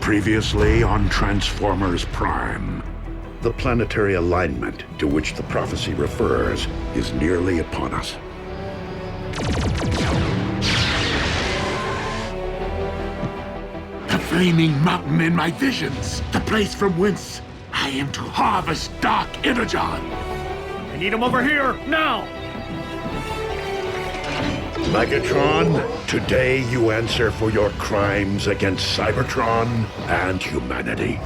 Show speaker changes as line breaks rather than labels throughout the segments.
Previously on Transformers Prime. The planetary alignment to which the prophecy refers is nearly upon us. The flaming mountain in my visions, the place from whence I am to harvest Dark Energon.
I need him over here, now!
Megatron, today you answer for your crimes against Cybertron and humanity.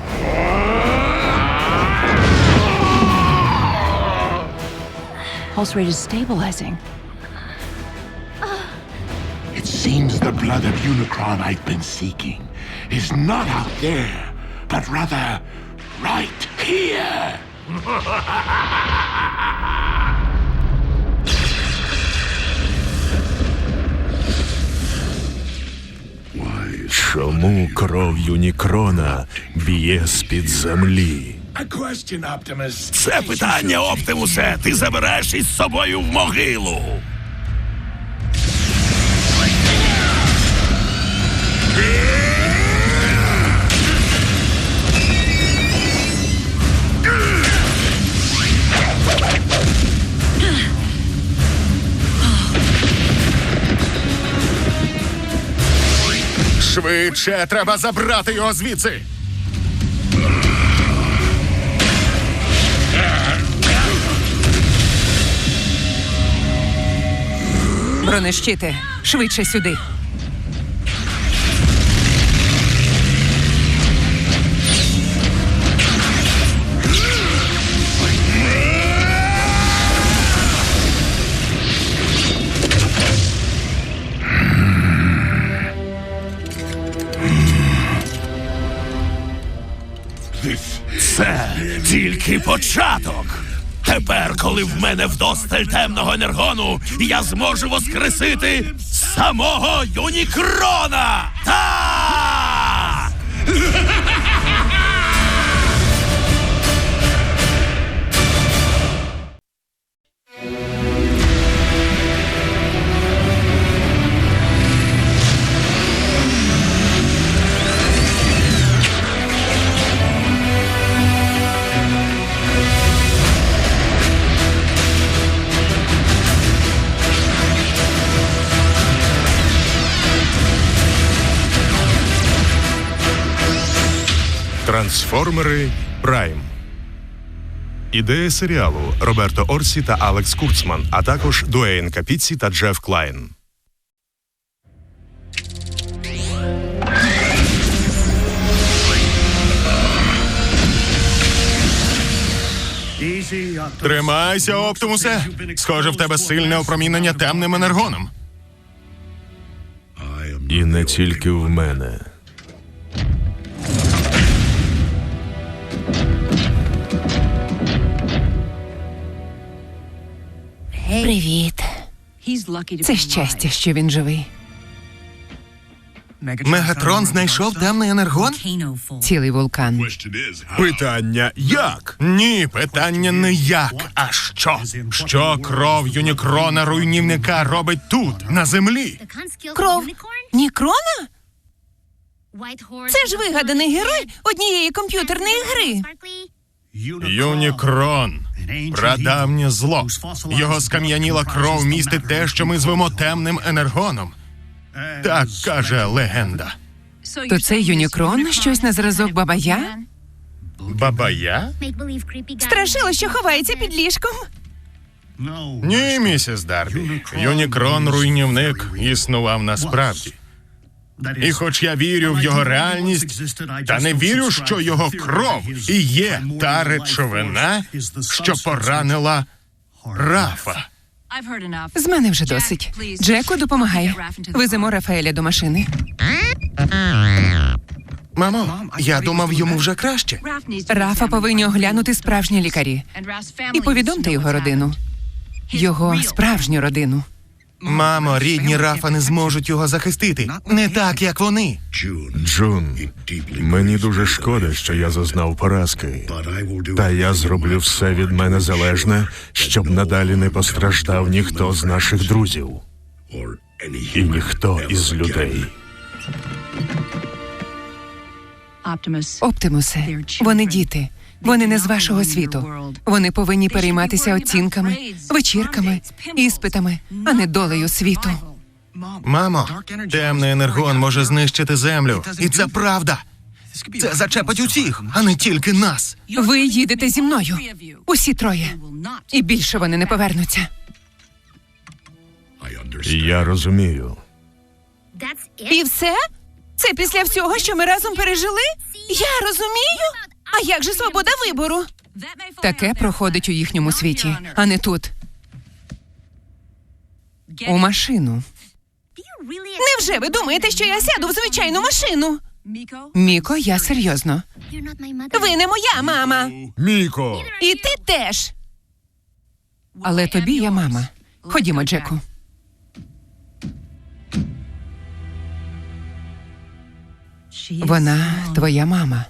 Pulse rate is stabilizing.
It seems the blood of Unicron I've been seeking is not out there, but rather right here.
Чому кров Юнікрона б'є з-під землі? Це питання, Оптимусе, ти забереш із собою в могилу. Швидше треба забрати його звідси.
Бронещити, швидше сюди.
Тільки початок. Тепер, коли в мене вдосталь темного енергону, я зможу воскресити самого Юнікрона! Так!
Трансформери Прайм. Ідея серіалу Роберто Орсі та Алекс Курцман, а також Дуейн Капіці та Джеф Клайн. Тримайся, Оптимусе. Схоже, в тебе сильне опромінення темним енергоном.
І не тільки в мене.
Привіт.
Це щастя, що він живий.
Мегатрон знайшов темний енергон?
Цілий вулкан.
Питання як?
Ні, питання не як, а що? Що кров Юнікрона руйнівника робить тут, на землі?
Кров Нікрона?
Це ж вигаданий герой однієї комп'ютерної гри.
Юнікрон. Прадавнє зло. Його скам'яніла кров містить те, що ми звемо темним енергоном. Так каже легенда.
То це Юнікрон, щось на зразок Бабая?
Бабая?
Страшило, що ховається під ліжком.
Ні, місіс Дарбі. Юнікрон руйнівник існував насправді. І хоч я вірю в його реальність, та не вірю, що його кров і є та речовина, що поранила Рафа.
З мене вже досить. Джеку, допомагай. Веземо Рафаеля до машини.
Мамо, я думав, йому вже краще.
Рафа повинні оглянути справжні лікарі. І повідомте його родину. Його справжню родину.
Мамо, рідні Рафа не зможуть його захистити. Не так, як вони.
Джун, мені дуже шкода, що я зазнав поразки. Та я зроблю все від мене залежне, щоб надалі не постраждав ніхто з наших друзів і ніхто із людей.
Оптимусе, вони діти. Вони не з вашого світу. Вони повинні перейматися оцінками, вечірками, іспитами, а не долею світу.
Мамо, темний енергон може знищити землю. І це правда. Це зачепить усіх, а не тільки нас.
Ви їдете зі мною. Усі троє. І більше вони не повернуться.
Я розумію.
І все? Це після всього, що ми разом пережили? Я розумію. А як же свобода вибору?
Таке проходить у їхньому світі, а не тут. У машину.
Невже ви думаєте, що я сяду в звичайну машину?
Міко, я серйозно.
Ви не моя мама.
Міко!
І ти теж.
Але тобі я мама. Ходімо, Джеку. Вона твоя мама.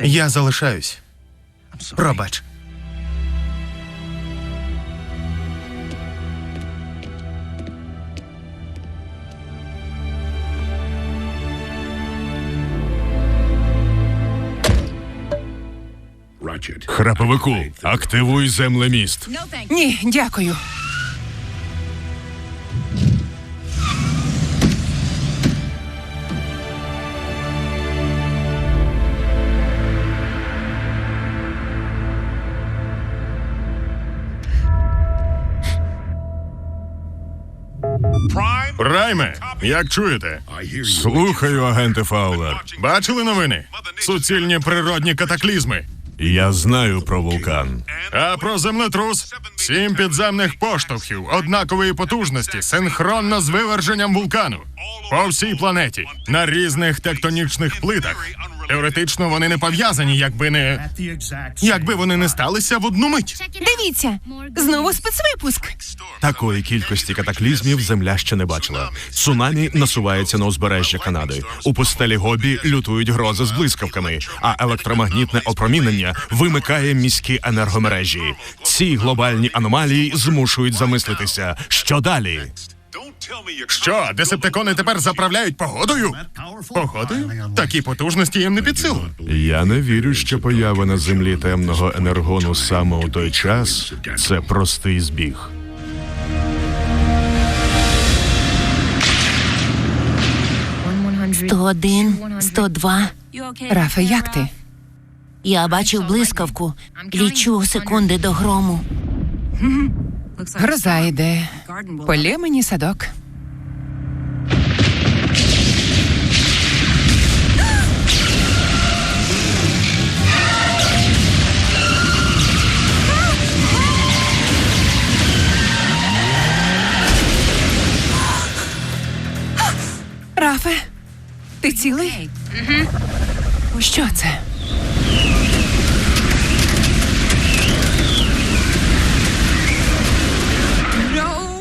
Я залишаюсь. Пробач.
Храповику, активуй землеміст.
Ні, дякую.
Прайме, як чуєте?
Слухаю, агенте Фаулер.
Бачили новини? Суцільні природні катаклізми.
Я знаю про вулкан.
А про землетрус сім підземних поштовхів однакової потужності, синхронно з виверженням вулкану по всій планеті на різних тектонічних плитах. Теоретично вони не пов'язані, якби не якби вони не сталися в одну мить.
Дивіться, знову спецвипуск.
Такої кількості катаклізмів земля ще не бачила. Цунамі насувається на узбережжя Канади. У пустелі Гобі лютують грози з блискавками, а електромагнітне опромінення вимикає міські енергомережі. Ці глобальні аномалії змушують замислитися, що далі.
Що, десептикони тепер заправляють погодою? Погодою? Такі потужності їм не під силу.
Я не вірю, що поява на землі темного енергону саме у той час це простий збіг.
Сто один, сто два.
Рафе, як ти?
Я бачив блискавку. Лічу секунди до грому.
Гроза йде. Полє мені садок. Рафе, ти цілий? Що це?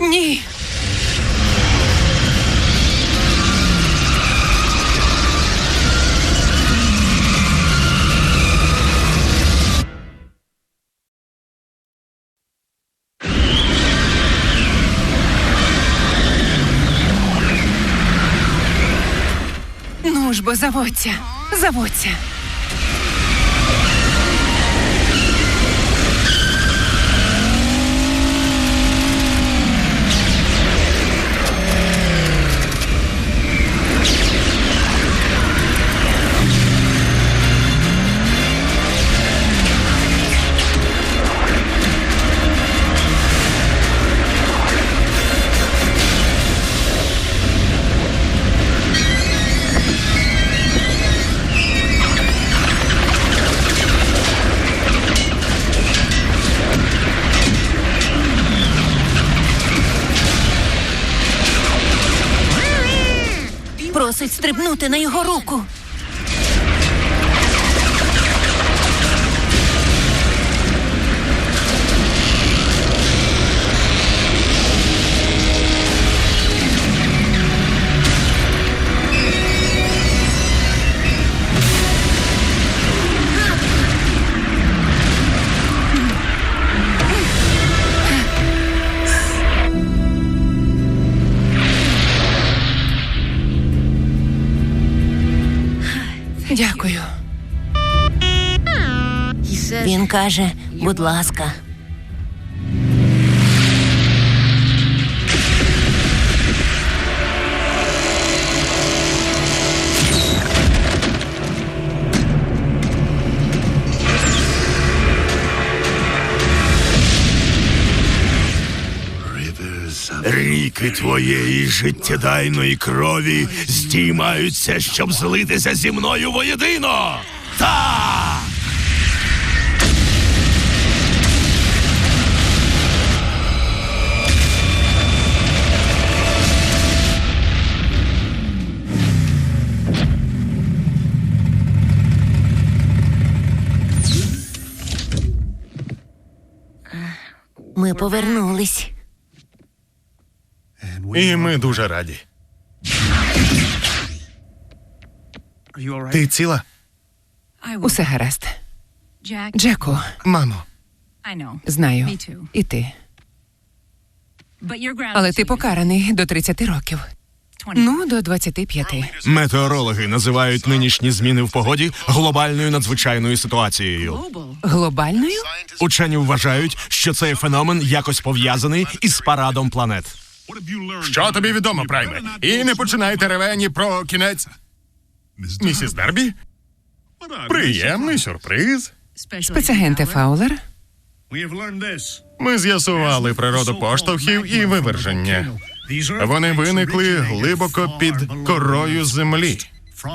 Ні. Ну ж бо заводься, заводься.
Просить стрибнути Каже, будь ласка.
Ріки твоєї життєдайної крові здіймаються, щоб злитися зі мною воєдино. Так!
Ми повернулись.
І ми дуже раді. Ти ціла?
Усе гаразд. Джеку,
Мамо,
знаю. І ти. Але ти покараний до 30 років. Ну, до 25.
Метеорологи називають нинішні зміни в погоді глобальною надзвичайною ситуацією.
Глобальною?
Учені вважають, що цей феномен якось пов'язаний із парадом планет.
що тобі відомо, Прайме? І не починайте ревені про кінець. Місіс Дарбі? Приємний сюрприз.
Спецагенте Фаулер.
Ми з'ясували природу поштовхів і виверження. Вони виникли глибоко під корою землі,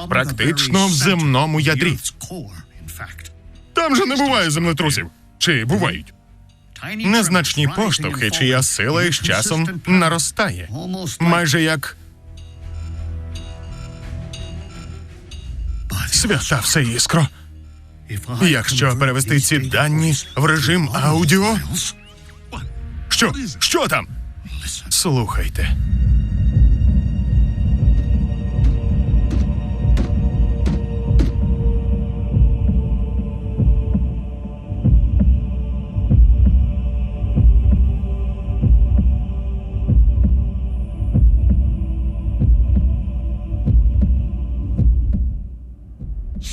практично в земному ядрі. Там же не буває землетрусів. Чи бувають? Незначні поштовхи, чия сила із часом наростає. Майже як свята все іскро. Якщо перевести ці дані в режим аудіо. Що? Що там? Слухайте.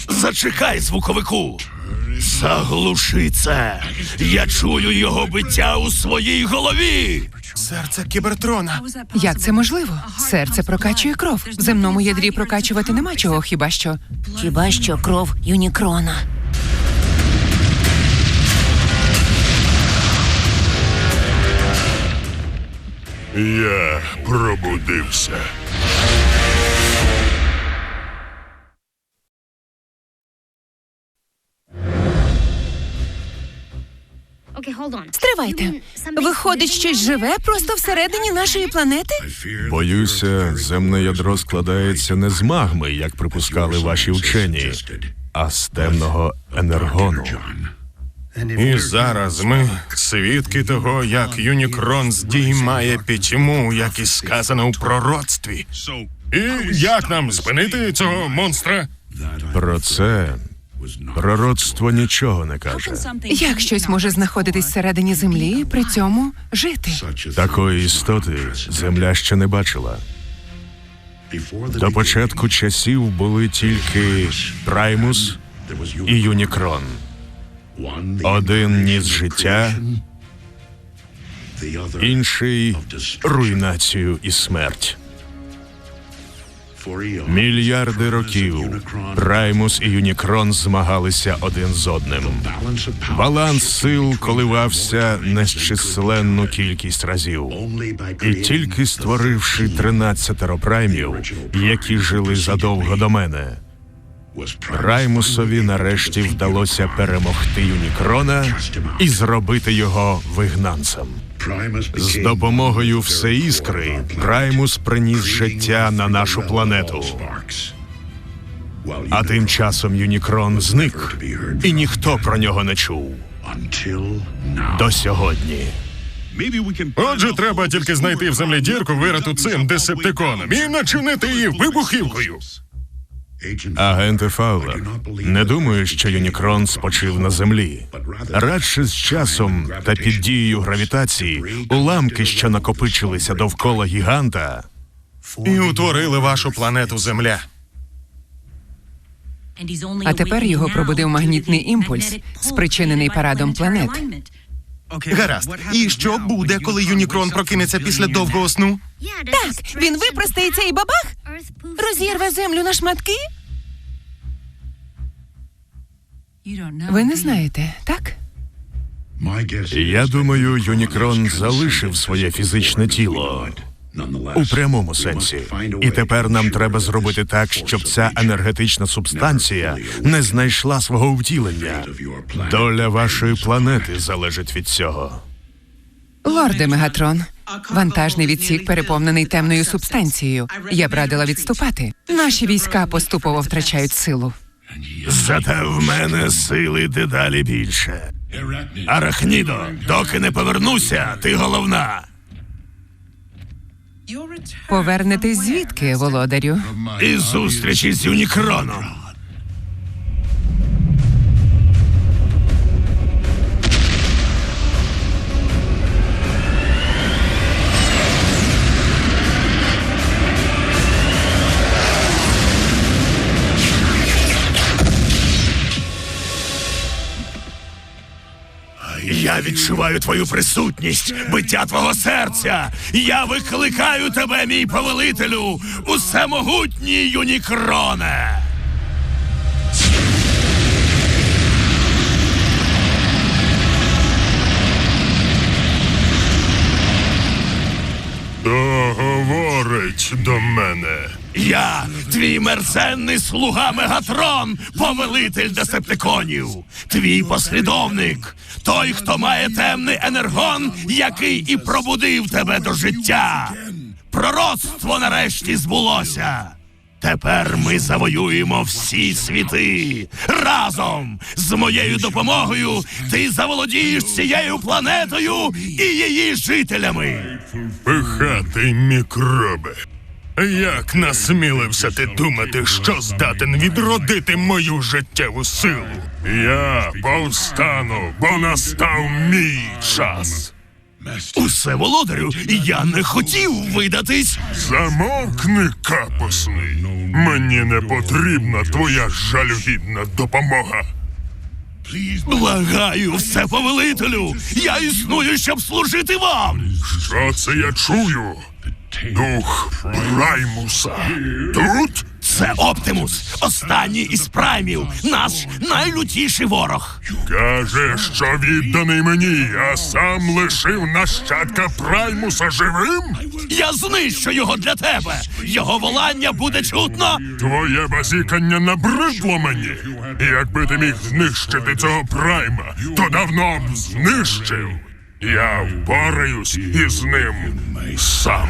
Зачекай, звуковику! Заглуши це! Я чую його биття у своїй голові!
Серце кібертрона.
Як це можливо? Серце прокачує кров. В земному ядрі прокачувати нема чого, хіба що.
Хіба що кров Юнікрона.
Я пробудився.
Стривайте. Виходить, щось живе просто всередині нашої планети?
Боюся, земне ядро складається не з магми, як припускали ваші вчені, а з темного енергону.
І зараз ми свідки того, як Юнікрон здіймає пітьму, як і сказано у пророцтві. І як нам спинити цього монстра?
Про це пророцтво нічого не каже.
Як щось може знаходитись всередині землі і при цьому жити?
Такої істоти земля ще не бачила. До початку часів були тільки Праймус і Юнікрон. Один ніс життя, інший руйнацію і смерть. Мільярди років Праймус і Юнікрон змагалися один з одним. Баланс сил коливався незчисленну кількість разів. І тільки створивши тринадцятеро праймів, які жили задовго до мене, Праймусові нарешті вдалося перемогти Юнікрона і зробити його вигнанцем. З допомогою всеіскри Праймус приніс життя на нашу планету. А тим часом Юнікрон зник, і ніхто про нього не чув до сьогодні.
Отже, треба тільки знайти в землі дірку, вириту цим десептиконом, і начинити її вибухівкою.
Агенте Фаулер, не думаю, що Юнікрон спочив на землі. Радше з часом та під дією гравітації уламки, що накопичилися довкола гіганта,
І утворили вашу планету Земля.
А тепер його пробудив магнітний імпульс, спричинений парадом планет.
Гаразд. І що буде, коли Юнікрон прокинеться після довгого сну?
Так, він випростається і бабах розірве землю на шматки.
Ви не знаєте, так?
Я думаю, Юнікрон залишив своє фізичне тіло у прямому сенсі. І тепер нам треба зробити так, щоб ця енергетична субстанція не знайшла свого втілення. Доля вашої планети залежить від цього.
Лорде Мегатрон, вантажний відсік переповнений темною субстанцією. Я б радила відступати. Наші війська поступово втрачають силу.
Зате в мене сили дедалі більше. Арахнідо, доки не повернуся, ти головна.
Повернетесь звідки, володарю?
І зустрічі з Юнікроном. Відчуваю твою присутність, биття твого серця. Я викликаю тебе, мій повелителю, усемогутній Юнікроне.
До мене?
Я, твій мерзенний слуга Мегатрон, повелитель десептиконів, твій послідовник, той, хто має темний енергон, який і пробудив тебе до життя. Пророцтво нарешті збулося. Тепер ми завоюємо всі світи. Разом з моєю допомогою ти заволодієш цією планетою і її жителями.
Пихатий мікроби. Як насмілився ти думати, що здатен відродити мою життєву силу? Я повстану, бо настав мій час.
Усе, володарю, я не хотів видатись.
Замовкни, капусний. Мені не потрібна твоя жалюгідна допомога.
Благаю, все повелителю. Я існую, щоб служити вам.
Що це я чую? Дух Праймуса. Тут?
Це Оптимус, останній із праймів, наш найлютіший ворог.
Каже, що відданий мені, а сам лишив нащадка Праймуса живим?
Я знищу його для тебе. Його волання буде чутно.
Твоє базікання набридло мені. Якби ти міг знищити цього прайма, то давно б знищив. Я впораюсь із ним сам.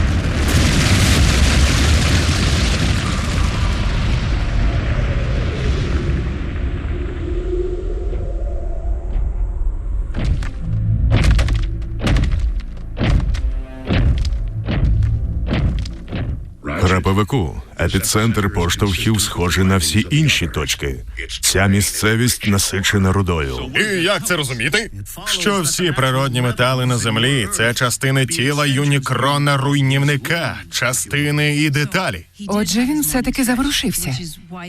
Храповику, епіцентр поштовхів схожий на всі інші точки. Ця місцевість насичена рудою.
І як це розуміти? Що всі природні метали на землі це частини тіла юнікрона руйнівника, частини і деталі.
Отже, він все-таки заворушився.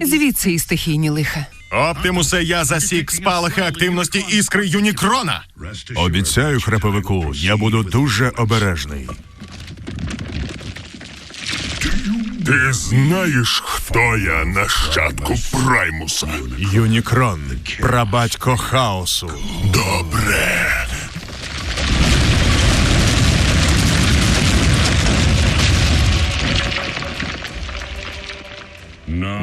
Звідси і стихійні лиха.
Оптимусе, я засік спалахи активності іскри юнікрона.
Обіцяю, храповику, я буду дуже обережний.
Ти знаєш, хто я нащадку Праймуса?
Юнікрон, прабатько хаосу.
Добре.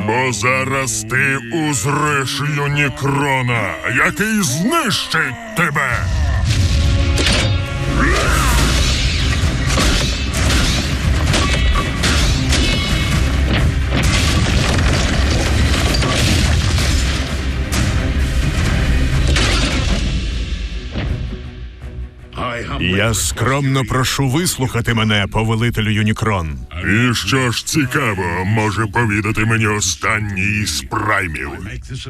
Бо зараз ти узриш Юнікрона, який знищить тебе.
Я скромно прошу вислухати мене, повелителю Юнікрон.
І що ж цікаво, може повідати мені останній із праймів.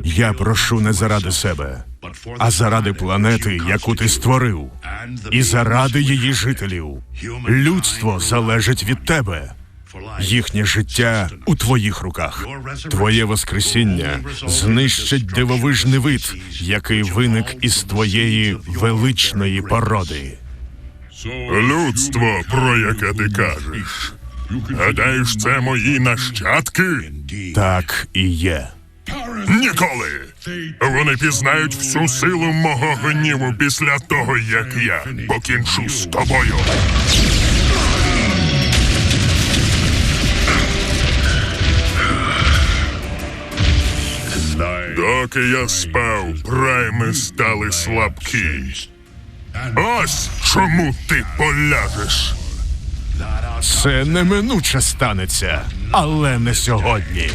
Я прошу не заради себе, а заради планети, яку ти створив, і заради її жителів. Людство залежить від тебе. Їхнє життя у твоїх руках. Твоє воскресіння знищить дивовижний вид, який виник із твоєї величної породи.
Людство, про яке ти кажеш. Гадаєш, це мої нащадки?
Так і є.
Ніколи. Вони пізнають всю силу мого гніву після того, як я покінчу з тобою. Доки я спав, прайми стали слабкі. Ось чому ти поляжеш.
Це неминуче станеться, але не сьогодні.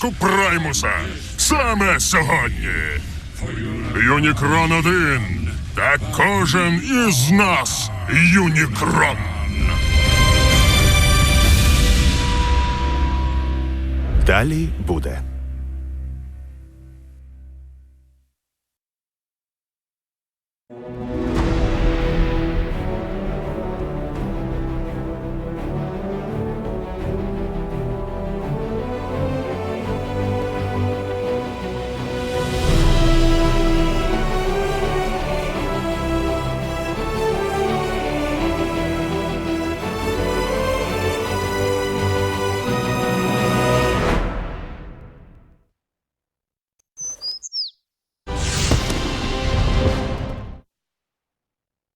Нащадку Праймуса. Саме сьогодні. Юнікрон один. Та кожен із нас Юнікрон.
Далі буде.